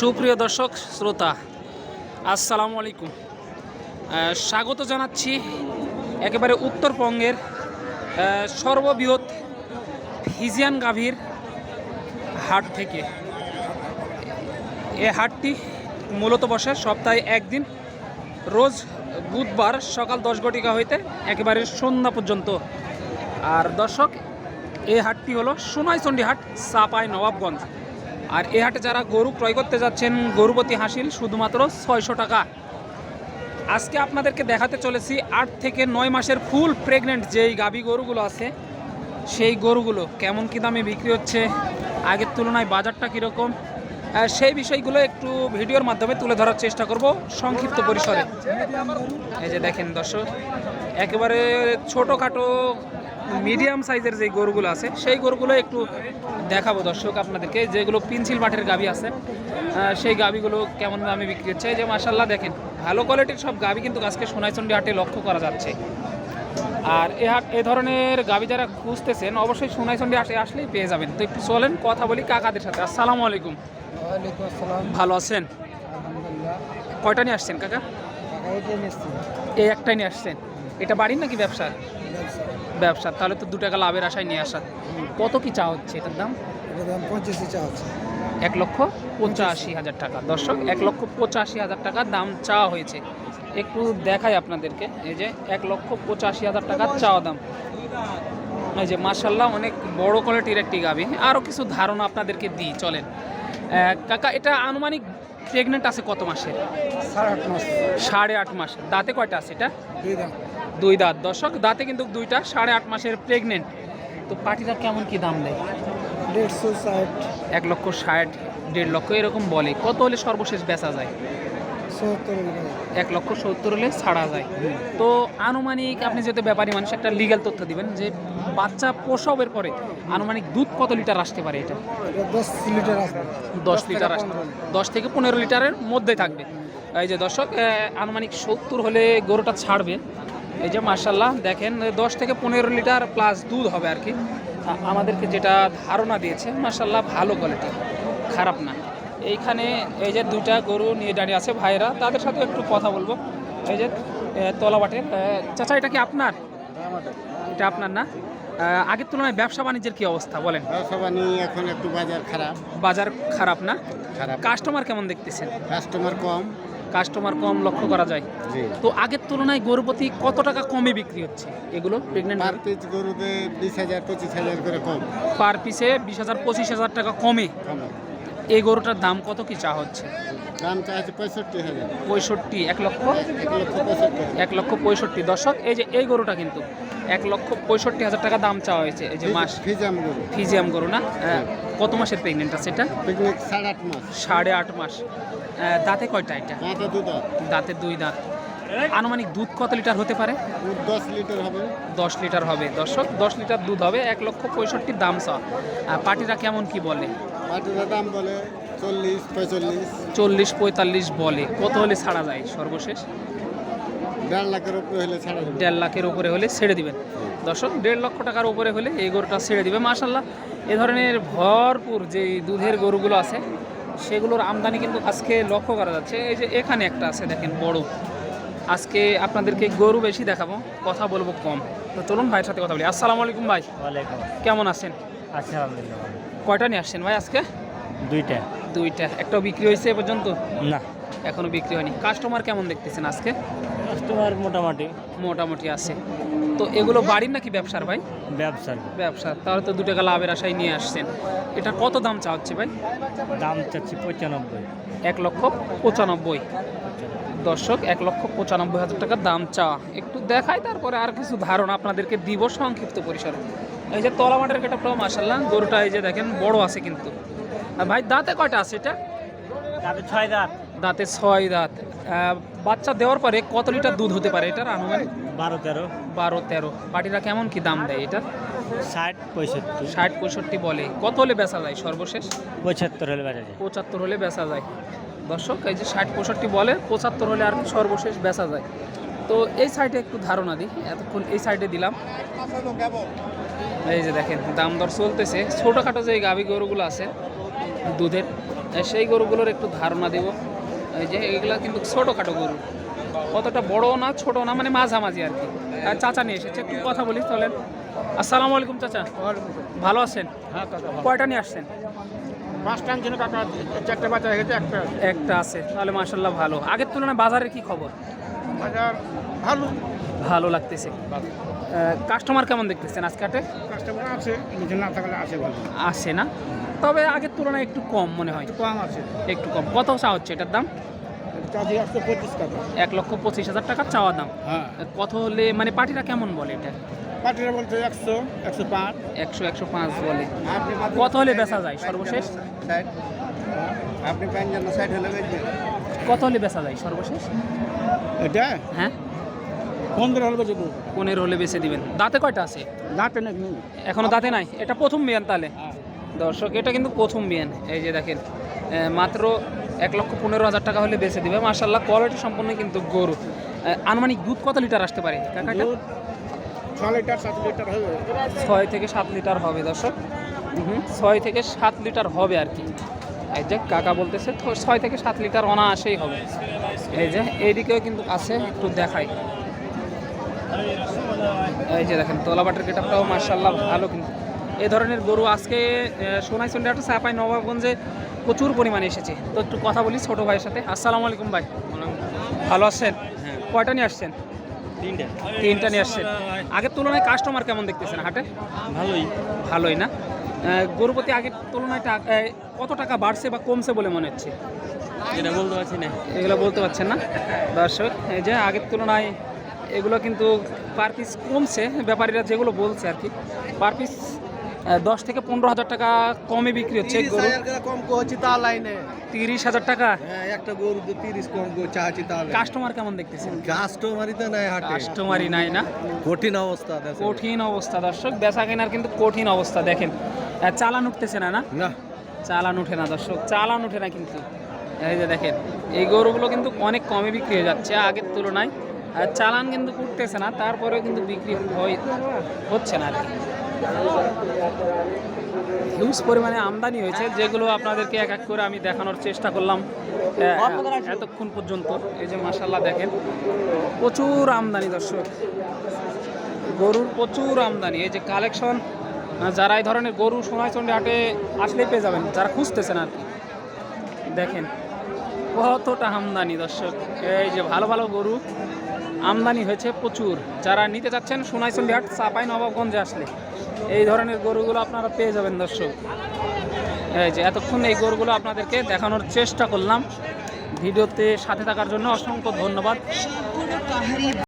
সুপ্রিয় দর্শক, শ্রোতা, আসসালামু আলাইকুম। স্বাগত জানাচ্ছি একেবারে উত্তরবঙ্গের সর্ববৃহৎ ফিজিয়ান গাভীর হাট থেকে। এ হাটটি মূলত বসে সপ্তাহে একদিন, রোজ বুধবার সকাল দশ ঘটিকা হইতে একেবারে সন্ধ্যা পর্যন্ত। আর দর্শক এই হাটটি হলো সোনাইচন্ডী হাট, সাপাই নবাবগঞ্জ। আর এই হাটে যারা গরু ক্রয় করতে যাচ্ছেন, গরুপতি হাসিল শুধুমাত্র ছয়শো টাকা। আজকে আপনাদেরকে দেখাতে চলেছি আট থেকে নয় মাসের ফুল প্রেগনেন্ট যেই গাভী গরুগুলো আছে, সেই গরুগুলো কেমন কী দামে বিক্রি হচ্ছে, আগের তুলনায় বাজারটা কীরকম সেই বিষয়গুলো একটু ভিডিওর মাধ্যমে তুলে ধরার চেষ্টা করব সংক্ষিপ্ত পরিসরে। এই যে দেখেন দর্শক, একেবারে ছোটোখাটো মিডিয়াম সাইজের যে গরুগুলো আছে সেই গরুগুলো একটু দেখাবো দর্শক আপনাদেরকে। যেগুলো পিনসিল মাঠের গাভি আছে সেই গাভিগুলো কেমন দামে বিক্রি হচ্ছে? যে মাসাল্লাহ দেখেন ভালো কোয়ালিটির সব গাভি কিন্তু আজকে সোনাইচন্ডী হাটে লক্ষ্য করা যাচ্ছে। আর এ হাট এ ধরনের গাভি যারা খুঁজতেছেন অবশ্যই সোনাইচন্ডী হাটে আসলেই পেয়ে যাবেন। তো একটু চলেন কথা বলি কাকাদের সাথে। আসসালামু আলাইকুম। ভালো আছেন? কয়টা নিয়ে আসছেন কাকা? এই একটাই নিয়ে আসছেন। এটা বাড়ির নাকি ব্যবসা। ব্যবসা তাহলে তো দু টাকা লাভের আশায় নিয়ে আসা। কত কি চা হচ্ছে এটার দাম? পঁচিশে চা আছে এক লক্ষ পঁচাশি হাজার টাকা। দর্শক এক লক্ষ পঁচাশি হাজার টাকা দাম চা হয়েছে। একটু দেখাই আপনাদেরকে। এই যে এক লক্ষ পঁচাশি হাজার টাকা চাওয়া দাম। এই যে মার্শাল্লাহ অনেক বড় কোয়ালিটির একটি গাবি আরও কিছু ধারণা আপনাদেরকে দিই চলেন। কাকা এটা আনুমানিক প্রেগনেন্ট আছে কত মাসের? সাড়ে আট মাস। সাড়ে আট মাস। দাঁতে কয়টা আছে এটা? দুই দাম দুই দাঁত। দর্শক দাঁতে কিন্তু দুইটা সাড়ে আট মাসের প্রেগনেন্ট তো পাটিটা কেমন কি দাম দেয়? দেড়শো ষাট। এক লক্ষ ষাট দেড় লক্ষ এরকম বলে। কত হলে সর্বশেষ বেচা যায়? এক লক্ষ সত্তর হলে ছাড়া যায়। তো আনুমানিক আপনি যেহেতু ব্যাপারী মানুষ একটা লিগ্যাল তথ্য দিবেন যে বাচ্চা প্রসবের পরে আনুমানিক দুধ কত লিটার আসতে পারে এটা? এটা দশ লিটার দশ লিটার আসতে দশ থেকে পনেরো লিটারের মধ্যে থাকবে। এই যে দর্শক আনুমানিক সত্তর হলে গরুটা ছাড়বে। এই যে মার্শাল্লাহ দেখেন দশ থেকে পনেরো লিটার প্লাস দুধ হবে আর কি। আমাদেরকে যেটা ধারণা দিয়েছে মার্শাল্লাহ ভালো কোয়ালিটি খারাপ না। এইখানে এই যে দুইটা গরু নিয়ে দাঁড়িয়ে আছে ভাইরা তাদের সাথে একটু কথা বলব। এই যে তলাবাটের চাচা এটা কি আপনার? এটা আপনার না? আগের তুলনায় ব্যবসা বাণিজ্যের কি অবস্থা বলেন। ব্যবসা বাণিজ্য এখন একটু বাজার খারাপ। বাজার খারাপ না? খারাপ। কাস্টমার কেমন দেখতেছেন? কাস্টমার কম। কাস্টমার কম লক্ষ্য করা যায়। তো আগের তুলনায় গরুপতি কত টাকা কমে বিক্রি হচ্ছে? এগুলো প্রেগনেন্ট পার পিস গরুতে বিশ হাজার পঁচিশ হাজার করে কম। পার পিসে বিশ হাজার পঁচিশ হাজার টাকা কম। এই গরুটার দাম কত কি চা হচ্ছে? দাম চাইছে পঁয়ষট্টি হাজার। পঁয়ষট্টি এক লক্ষ? এক লক্ষ পঁয়ষট্টি। দর্শক এই যে এই গরুটা কিন্তু এক লক্ষ পঁয়ষট্টি হাজার টাকা দাম চাওয়া হয়েছে এই যে মাস। ফিজাম গরু। ফিজিয়াম গরু না? আহ, কত মাসের প্রেগনেন্ট আছে এটা? সাড়ে আট মাস। সাড়ে আট মাস। দাঁতে কয়টা এটা? মাথা দুধ দাঁতে দুই দাঁত। আনুমানিক দুধ কত লিটার হতে পারে? দশ লিটার হবে। দশ লিটার হবে। দর্শক দশ লিটার দুধ হবে এক লক্ষ পঁয়ষট্টির দাম আর পার্টিরা কেমন কি বলে? পাটির দাম বলে চল্লিশ পঁয়তাল্লিশ চল্লিশ পঁয়তাল্লিশ বলে। কত হলে ছাড়া যায় সর্বশেষ? দেড় লাখের উপরে হলে ছাড়া দেড় লাখের উপরে হলে ছেড়ে দিবেন। দর্শক দেড় লক্ষ টাকার উপরে হলে এই গরুটা ছেড়ে দিবে। মাশাল্লাহ এ ধরনের ভরপুর যে দুধের গরুগুলো আছে সেগুলোর আমদানি কিন্তু আজকে লক্ষ্য করা যাচ্ছে। এই যে এখানে একটা আছে দেখেন বড়। আজকে আপনাদেরকে গরু বেশি দেখাবো কথা বলব কম। তো চলুন ভাইয়ের সাথে কথা বলি। আসসালামু আলাইকুম ভাই। কেমন আছেন? আচ্ছা কয়টা নিয়ে আসছেন ভাই আজকে? দুইটা। দুইটা। একটাও বিক্রি হয়েছে এ পর্যন্ত? না। এখনও বিক্রি হয়নি। কাস্টমার কেমন দেখতেছেন আজকে? কাস্টমার মোটামুটি। মোটামুটি আছে। তো এগুলো বাড়ির নাকি ব্যবসার ভাই? ব্যবসার। ব্যবসা তাহলে তো দু টাকা লাভের আশায় নিয়ে আসছেন। এটা কত দাম চা হচ্ছে ভাই? দাম চাচ্ছি পঁচানব্বই। এক লক্ষ পঁচানব্বই। দর্শক এক লক্ষ পঁচানব্বই হাজার টাকা দাম চা। একটু দেখাই তারপরে আর কিছু ধারণা আপনাদেরকে দিব সংক্ষিপ্ত পরিসরে। এই যে তলা মাঠের কেটা মাসাল্লাহ গরুটা এই যে দেখেন বড় আছে কিন্তু। আর ভাই দাঁতে কয়টা আছে এটা? তারপরে ছয় দাঁত। দাঁতে ছয় দাঁত। বাচ্চা দেওয়ার পরে কত লিটার দুধ হতে পারে এটার আনুমানিক? বারো তেরো। বারো তেরো। পাটিরা কেমন কি দাম দেয় এটা ষাট পঁয়ষট্টি। ষাট পঁয়ষট্টি বলে। কত হলে বেচা যায় সর্বশেষ? পঁচাত্তর হলে বেচা যায়। পঁচাত্তর হলে বেচা যায়। দর্শক এই যে ষাট পঁয়ষট্টি বলে পঁচাত্তর হলে আর সর্বশেষ বেচা যায়। তো এই সাইডে একটু ধারণা দিই এতক্ষণ এই সাইডে দিলাম। এই যে দেখেন দাম দর চলতেছে। ছোটোখাটো যে গাভী গরুগুলো আছে দুধের সেই গরুগুলোর একটু ধারণা দেব। এই যে এগুলা কিন্তু ছোটোখাটো গরু। অতটা বড় না ছোট না মানে মাঝামাঝি আর কি। আর চাচা নিয়ে এসেছে একটু কথা বলি চলেন। আসসালামু আলাইকুম চাচা। ভালো আছেন? হ্যাঁ কয়টা নিয়ে আসছেন? পাঁচটা জন্য কাকা চারটে বাচ্চা গেছে একটা একটা আছে তাহলে মাসাল্লাহ ভালো। আগের তুলনায় বাজারের কি খবর? বাজার ভালো। ভালো লাগতেছে। কাস্টমার কেমন দেখতেছেন আজকে হাটে কাস্টমার আছে নিজে না থাকলে আছে ভালো। আসে না? তবে আগের তুলনায় একটু কম মনে হয়। কম আছে। একটু কম। কত চা হচ্ছে এটার দাম? এক লক্ষ পঁচিশ হাজার টাকা চাওয়া দাম। হ্যাঁ। কত হলে মানে পার্টিরা কেমন বলে এটা? পাটিরা বলতে একশো একশো পাঁচ একশো একশো পাঁচ বলে। আপনি কত হলে বেচা যায় সর্বশেষ? আপনি পাঞ্জান্ন ষাট হলে বেচবেন। কত হলে বেচা যায় সর্বশেষ? এটা? হ্যাঁ। পনেরো হলে বেঁচে দেবো। পনেরো হলে বেচে দিবেন। দাঁতে কয়টা আছে? দাঁতে নাকি এখনও দাঁতে নাই? এটা প্রথম বিয়ান তাহলে। দর্শক এটা কিন্তু প্রথম বিয়ান। এই যে দেখেন মাত্র এক লক্ষ পনেরো হাজার টাকা হলে বেচে দিবে। মার্শাল্লাহ কোয়ালিটি সম্পন্ন কিন্তু গরু। আনুমানিক দুধ কত লিটার আসতে পারে? কাকাটা লিটার সাত লিটার হবে ছয় থেকে সাত লিটার হবে দর্শক। হুম ছয় থেকে সাত লিটার হবে আর কি। এই যে কাকা বলতেছে তো ছয় থেকে সাত লিটার অনায়াসেই হবে। এই যে এইদিকেও কিন্তু আছে একটু দেখাই। এই যে দেখেন তোলাবাটের গেটাপটাও মার্শাল্লাহ ভালো কিন্তু। এ ধরনের গরু আজকে সোনাই একটা চাপাই নবাবগঞ্জে প্রচুর পরিমাণে এসেছে। তো একটু কথা বলি ছোটো ভাইয়ের সাথে। আসসালামু আলাইকুম ভাই। ভালো আছেন? কয়টা নিয়ে আসছেন? তিনটে। তিনটা নিয়ে আসছে। আগের তুলনায় কাস্টমার কেমন দেখতেছেন হাটে? ভালোই। ভালোই না? গরুপতি আগের তুলনায় কত টাকা বাড়ছে বা কমছে বলে মনে হচ্ছে? এটা বলতে পারছি না। এগুলো বলতে পারছেন না? দর্শক এই যে আগের তুলনায় এগুলো কিন্তু পার পিস কমছে। ব্যাপারীরা যেগুলো বলছে আর কি পার পিস দশ থেকে পনেরো হাজার টাকা কমে বিক্রি হচ্ছে কম করছি তা লাইনে। তিরিশ হাজার টাকা? হ্যাঁ একটা গরু তো তিরিশ কম চাচ্ছি কাস্টমার কেমন দেখতেছেন? কাস্টমারই তো নাই হাটে। কাস্টমারই নাই না? কঠিন অবস্থা কঠিন অবস্থা দর্শক। বেচা কেনার কিন্তু কঠিন অবস্থা দেখেন। চালান উঠতেছে না না? চালান উঠে না দর্শক। চালান উঠে না কিন্তু। এই যে দেখেন এই গরুগুলো কিন্তু অনেক কমে বিক্রি হয়ে যাচ্ছে আগের তুলনায়। আর চালান কিন্তু উঠতেছে না তারপরেও কিন্তু বিক্রি হয় হচ্ছে না আর কি। হিউজ পরিমাণে আমদানি হয়েছে, যেগুলো আপনাদেরকে এক এক করে আমি দেখানোর চেষ্টা করলাম এতক্ষণ পর্যন্ত। এই যে মাসাল্লাহ দেখেন, প্রচুর আমদানি দর্শক। গরুর প্রচুর আমদানি। এই যে কালেকশন যারা এই ধরনের গরু সোনাইচন্ডী হাটে আসলেই পেয়ে যাবেন, যারা খুঁজতেছেন আর কি। দেখেন, কতটা আমদানি দর্শক। এই যে ভালো ভালো গরু, আমদানি হয়েছে প্রচুর। যারা নিতে চাচ্ছেন সোনাইচন্ডী হাট, চাপাই নবাবগঞ্জে আসলে। এই ধরনের গরুগুলো আপনারা পেয়ে যাবেন, দর্শক। এই যে, এতক্ষণ এই গরুগুলো আপনাদেরকে দেখানোর চেষ্টা করলাম। ভিডিওতে সাথে থাকার জন্য অসংখ্য ধন্যবাদ।